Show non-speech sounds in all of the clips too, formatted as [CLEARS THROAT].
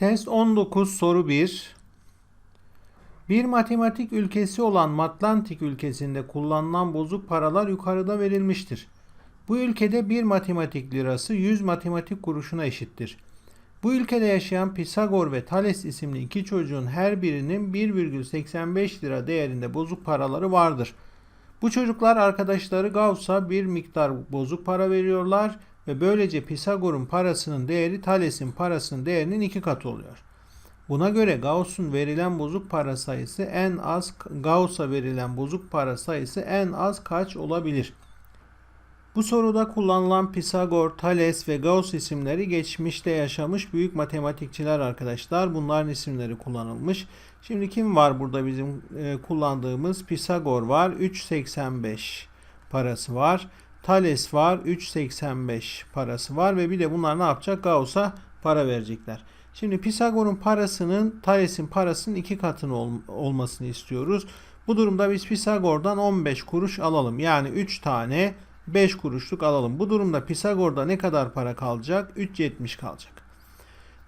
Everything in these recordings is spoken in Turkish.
Test 19 soru 1. Bir matematik ülkesi olan Matlantik ülkesinde kullanılan bozuk paralar yukarıda verilmiştir. Bu ülkede bir matematik lirası 100 matematik kuruşuna eşittir. Bu ülkede yaşayan Pisagor ve Thales isimli iki çocuğun her birinin 1,85 lira değerinde bozuk paraları vardır. Bu çocuklar arkadaşları Gauss'a bir miktar bozuk para veriyorlar ve böylece Pisagor'un parasının değeri Thales'in parasının değerinin iki katı oluyor. Buna göre Gauss'un verilen bozuk para sayısı en az Gauss'a verilen bozuk para sayısı en az kaç olabilir? Bu soruda kullanılan Pisagor, Thales ve Gauss isimleri geçmişte yaşamış büyük matematikçiler arkadaşlar. Bunların isimleri kullanılmış. Şimdi kim var burada bizim e, kullandığımız? Pisagor var. 3.85 parası var. Thales var. 3.85 parası var ve bir de bunlar ne yapacak? Gauss'a para verecekler. Şimdi Pisagor'un parasının Thales'in parasının iki katını ol, olmasını istiyoruz. Bu durumda biz Pisagor'dan 15 kuruş alalım. Yani 3 tane 5 kuruşluk alalım. Bu durumda Pisagor'da ne kadar para kalacak? 3.70 kalacak.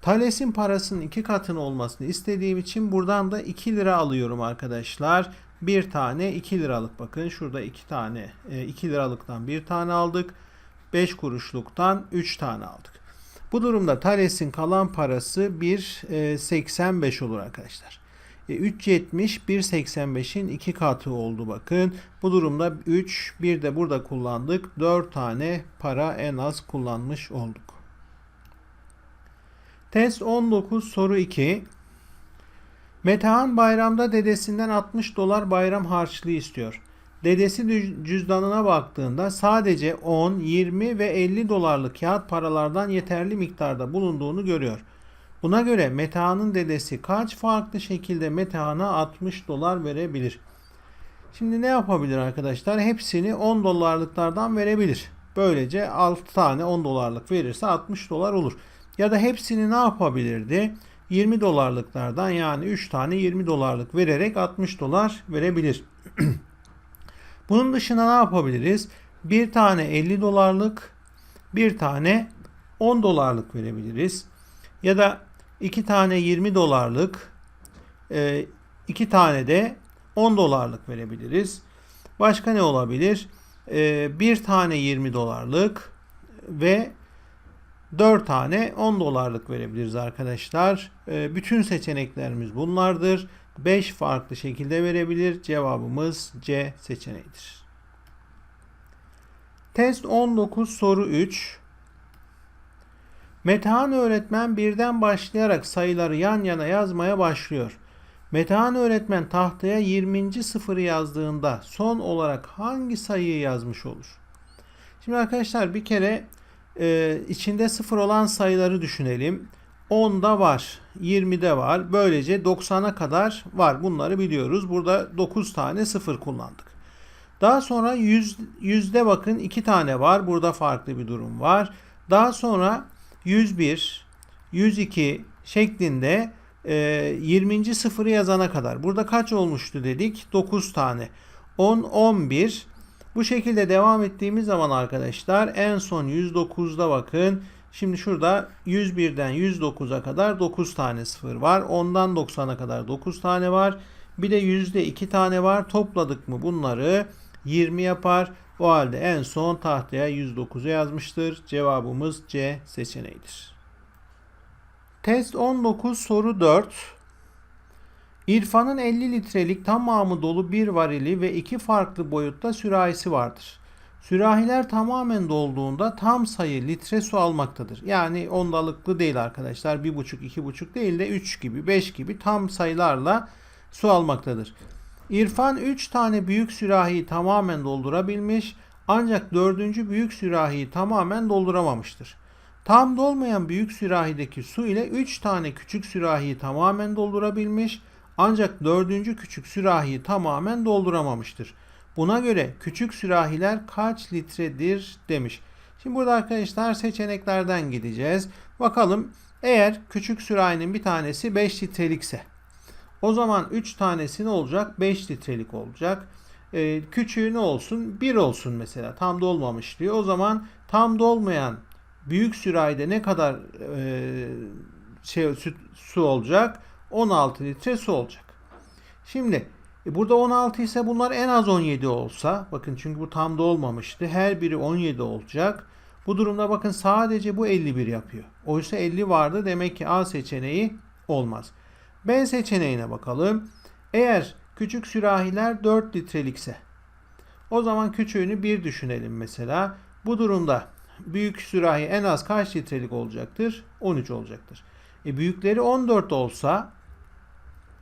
Thales'in parasının iki katını olmasını istediğim için buradan da 2 lira alıyorum arkadaşlar. Bir tane 2 liralık bakın şurada 2 tane 2 liralıktan bir tane aldık. 5 kuruşluktan 3 tane aldık. Bu durumda Thales'in kalan parası 1.85 olur arkadaşlar. E, 3.70 1.85'in iki katı oldu bakın. Bu durumda 3 bir de burada kullandık. 4 tane para en az kullanmış olduk. Test 19 soru 2. Metehan bayramda dedesinden 60 dolar bayram harçlığı istiyor. Dedesi cüzdanına baktığında sadece 10, 20 ve 50 dolarlık kağıt paralardan yeterli miktarda bulunduğunu görüyor. Buna göre Metehan'ın dedesi kaç farklı şekilde Metehan'a 60 dolar verebilir? Şimdi ne yapabilir arkadaşlar? Hepsini 10 dolarlıklardan verebilir. Böylece 6 tane 10 dolarlık verirse 60 dolar olur. Ya da hepsini ne yapabilirdi? 20 dolarlıklardan yani 3 tane 20 dolarlık vererek 60 dolar verebilir. [CLEARS THROAT] Bunun dışında ne yapabiliriz? Bir tane 50 dolarlık, bir tane 10 dolarlık verebiliriz. Ya da iki tane 20 dolarlık, e, iki tane de 10 dolarlık verebiliriz. Başka ne olabilir? E, bir tane 20 dolarlık ve 4 tane 10 dolarlık verebiliriz arkadaşlar. E, bütün seçeneklerimiz bunlardır. 5 farklı şekilde verebilir. Cevabımız C seçeneğidir. Test 19 soru 3. Metehan öğretmen birden başlayarak sayıları yan yana yazmaya başlıyor. Metehan öğretmen tahtaya 20. sıfırı yazdığında son olarak hangi sayıyı yazmış olur? Şimdi arkadaşlar bir kere e, içinde sıfır olan sayıları düşünelim. 10'da var, 20'de var. Böylece 90'a kadar var. Bunları biliyoruz. Burada 9 tane sıfır kullandık. Daha sonra 100, yüzde bakın 2 tane var. Burada farklı bir durum var. Daha sonra 101, 102 şeklinde e, 20. sıfırı yazana kadar. Burada kaç olmuştu dedik? 9 tane. 10, 11. Bu şekilde devam ettiğimiz zaman arkadaşlar en son 109'da bakın. Şimdi şurada 101'den 109'a kadar 9 tane sıfır var. Ondan 90'a kadar 9 tane var. Bir de yüzde 2 tane var. Topladık mı bunları 20 yapar. O halde en son tahtaya 109'u yazmıştır. Cevabımız C seçeneğidir. Test 19 soru 4. İrfan'ın 50 litrelik tamamı dolu bir varili ve iki farklı boyutta sürahisi vardır. Sürahiler tamamen dolduğunda tam sayı litre su almaktadır. Yani ondalıklı değil arkadaşlar. 1,5 2,5 değil de 3 gibi 5 gibi tam sayılarla su almaktadır. İrfan 3 tane büyük sürahiyi tamamen doldurabilmiş ancak 4. büyük sürahiyi tamamen dolduramamıştır. Tam dolmayan büyük sürahideki su ile 3 tane küçük sürahiyi tamamen doldurabilmiş ancak 4. küçük sürahiyi tamamen dolduramamıştır. Buna göre küçük sürahiler kaç litredir demiş. Şimdi burada arkadaşlar seçeneklerden gideceğiz. Bakalım eğer küçük sürahinin bir tanesi 5 litrelikse o zaman 3 tanesi ne olacak? 5 litrelik olacak. Ee, küçüğü ne olsun? 1 olsun mesela. Tam dolmamış diyor. O zaman tam dolmayan büyük sürahide ne kadar e, şey, süt, su olacak. 16 litre su olacak. Şimdi e, burada 16 ise bunlar en az 17 olsa bakın çünkü bu tam da olmamıştı. Her biri 17 olacak. Bu durumda bakın sadece bu 51 yapıyor. Oysa 50 vardı demek ki A seçeneği olmaz. B seçeneğine bakalım. Eğer küçük sürahiler 4 litrelikse o zaman küçüğünü 1 düşünelim mesela. Bu durumda büyük sürahi en az kaç litrelik olacaktır? 13 olacaktır. E büyükleri 14 olsa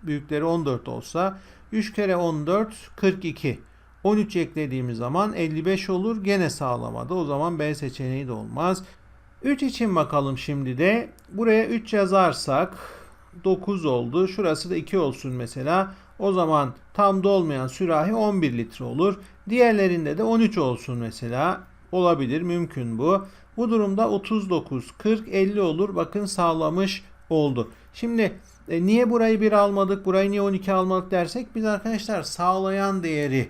büyükleri 14 olsa 3 kere 14 42. 13 eklediğimiz zaman 55 olur. Gene sağlamadı. O zaman B seçeneği de olmaz. 3 için bakalım şimdi de. Buraya 3 yazarsak 9 oldu. Şurası da 2 olsun mesela. O zaman tam dolmayan sürahi 11 litre olur. Diğerlerinde de 13 olsun mesela. Olabilir, mümkün bu. Bu durumda 39, 40, 50 olur. Bakın sağlamış oldu. Şimdi e, niye burayı 1 almadık, burayı niye 12 almadık dersek biz arkadaşlar sağlayan değeri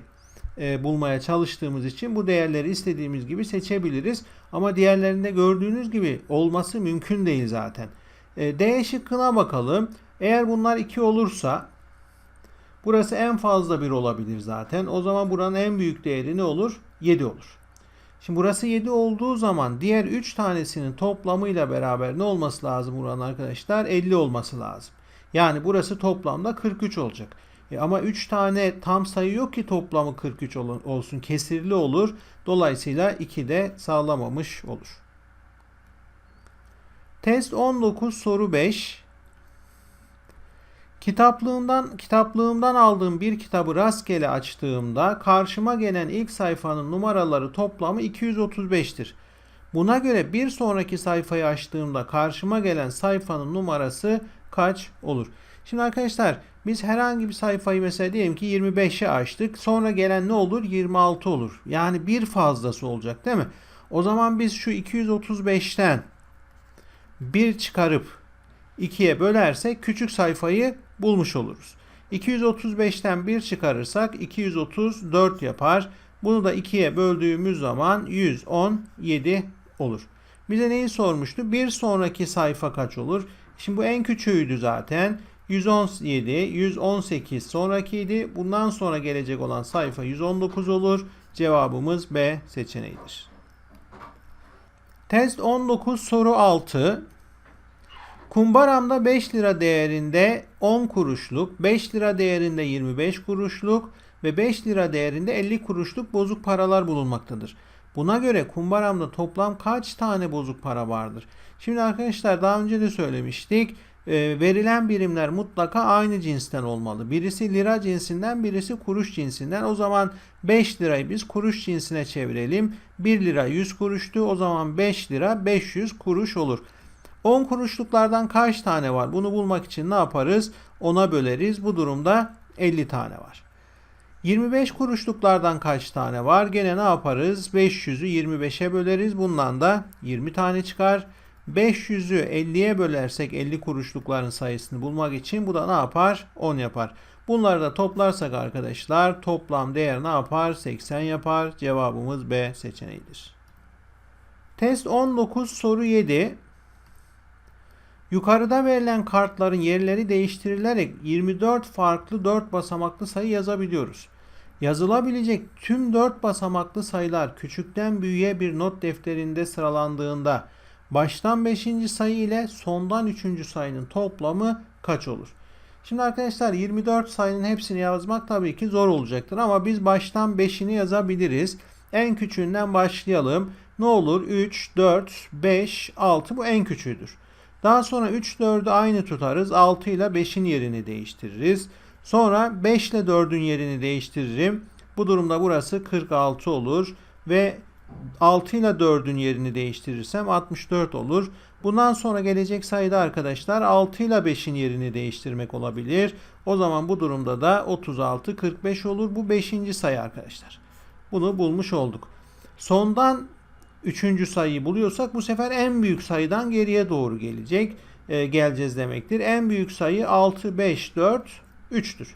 e, bulmaya çalıştığımız için bu değerleri istediğimiz gibi seçebiliriz. Ama diğerlerinde gördüğünüz gibi olması mümkün değil zaten. E, D şıkkına bakalım. Eğer bunlar 2 olursa burası en fazla 1 olabilir zaten. O zaman buranın en büyük değeri ne olur? 7 olur. Şimdi burası 7 olduğu zaman diğer 3 tanesinin toplamıyla beraber ne olması lazım buranın arkadaşlar? 50 olması lazım. Yani burası toplamda 43 olacak. E ama 3 tane tam sayı yok ki toplamı 43 olsun. Kesirli olur. Dolayısıyla 2 de sağlamamış olur. Test 19 soru 5. Kitaplığımdan kitaplığımdan aldığım bir kitabı rastgele açtığımda karşıma gelen ilk sayfanın numaraları toplamı 235'tir. Buna göre bir sonraki sayfayı açtığımda karşıma gelen sayfanın numarası kaç olur? Şimdi arkadaşlar biz herhangi bir sayfayı mesela diyelim ki 25'e açtık. Sonra gelen ne olur? 26 olur. Yani bir fazlası olacak değil mi? O zaman biz şu 235'ten bir çıkarıp 2'ye bölersek küçük sayfayı bulmuş oluruz. 235'ten 1 çıkarırsak 234 yapar. Bunu da 2'ye böldüğümüz zaman 117 olur. Bize neyi sormuştu? Bir sonraki sayfa kaç olur? Şimdi bu en küçüğüydü zaten. 117, 118 sonrakiydi. Bundan sonra gelecek olan sayfa 119 olur. Cevabımız B seçeneğidir. Test 19 soru 6. Kumbaramda 5 lira değerinde 10 kuruşluk, 5 lira değerinde 25 kuruşluk ve 5 lira değerinde 50 kuruşluk bozuk paralar bulunmaktadır. Buna göre kumbaramda toplam kaç tane bozuk para vardır? Şimdi arkadaşlar daha önce de söylemiştik. E, verilen birimler mutlaka aynı cinsten olmalı. Birisi lira cinsinden, birisi kuruş cinsinden. O zaman 5 lirayı biz kuruş cinsine çevirelim. 1 lira 100 kuruştu. O zaman 5 lira 500 kuruş olur. 10 kuruşluklardan kaç tane var? Bunu bulmak için ne yaparız? 10'a böleriz. Bu durumda 50 tane var. 25 kuruşluklardan kaç tane var? Gene ne yaparız? 500'ü 25'e böleriz. Bundan da 20 tane çıkar. 500'ü 50'ye bölersek 50 kuruşlukların sayısını bulmak için bu da ne yapar? 10 yapar. Bunları da toplarsak arkadaşlar toplam değer ne yapar? 80 yapar. Cevabımız B seçeneğidir. Test 19 soru 7. Yukarıda verilen kartların yerleri değiştirilerek 24 farklı 4 basamaklı sayı yazabiliyoruz. Yazılabilecek tüm 4 basamaklı sayılar küçükten büyüğe bir not defterinde sıralandığında baştan 5. sayı ile sondan 3. sayının toplamı kaç olur? Şimdi arkadaşlar 24 sayının hepsini yazmak tabii ki zor olacaktır ama biz baştan 5'ini yazabiliriz. En küçüğünden başlayalım. Ne olur? 3, 4, 5, 6 bu en küçüğüdür. Daha sonra 3, 4'ü aynı tutarız. 6 ile 5'in yerini değiştiririz. Sonra 5 ile 4'ün yerini değiştiririm. Bu durumda burası 46 olur. Ve 6 ile 4'ün yerini değiştirirsem 64 olur. Bundan sonra gelecek sayıda arkadaşlar 6 ile 5'in yerini değiştirmek olabilir. O zaman bu durumda da 36, 45 olur. Bu 5. sayı arkadaşlar. Bunu bulmuş olduk. Sondan üçüncü sayıyı buluyorsak bu sefer en büyük sayıdan geriye doğru gelecek. E, geleceğiz demektir. En büyük sayı 6, 5, 4, 3'tür.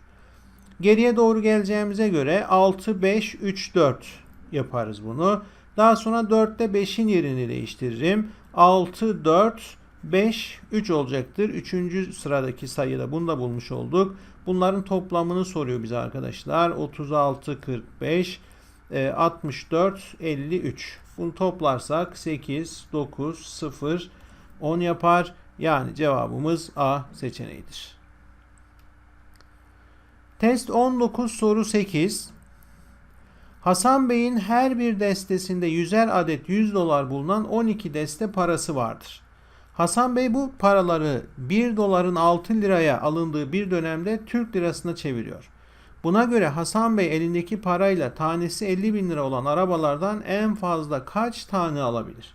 Geriye doğru geleceğimize göre 6, 5, 3, 4 yaparız bunu. Daha sonra 4'te 5'in yerini değiştiririm. 6, 4, 5, 3 olacaktır. Üçüncü sıradaki sayıda bunu da bulmuş olduk. Bunların toplamını soruyor bize arkadaşlar. 36, 45, e, 64, 53. Bunu toplarsak 8, 9, 0, 10 yapar. Yani cevabımız A seçeneğidir. Test 19 soru 8. Hasan Bey'in her bir destesinde 100'er adet 100 dolar bulunan 12 deste parası vardır. Hasan Bey bu paraları 1 doların 6 liraya alındığı bir dönemde Türk lirasına çeviriyor. Buna göre Hasan Bey elindeki parayla tanesi 50 bin lira olan arabalardan en fazla kaç tane alabilir?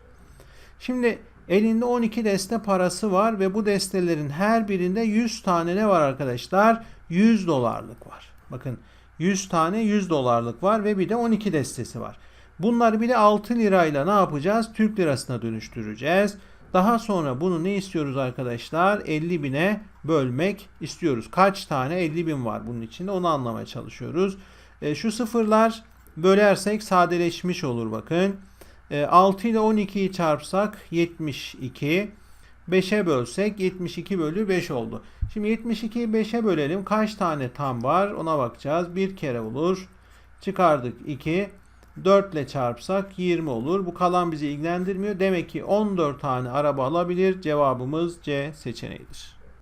Şimdi elinde 12 deste parası var ve bu destelerin her birinde 100 tane ne var arkadaşlar? 100 dolarlık var. Bakın 100 tane 100 dolarlık var ve bir de 12 destesi var. Bunları bir de 6 lirayla ne yapacağız? Türk lirasına dönüştüreceğiz. Daha sonra bunu ne istiyoruz arkadaşlar? 50 bine bölmek istiyoruz. Kaç tane 50 bin var bunun içinde onu anlamaya çalışıyoruz. E, şu sıfırlar bölersek sadeleşmiş olur bakın. E, 6 ile 12'yi çarpsak 72. 5'e bölsek 72 bölü 5 oldu. Şimdi 72'yi 5'e bölelim. Kaç tane tam var ona bakacağız. Bir kere olur. Çıkardık 2. 4 ile çarpsak 20 olur. Bu kalan bizi ilgilendirmiyor. Demek ki 14 tane araba alabilir. Cevabımız C seçeneğidir.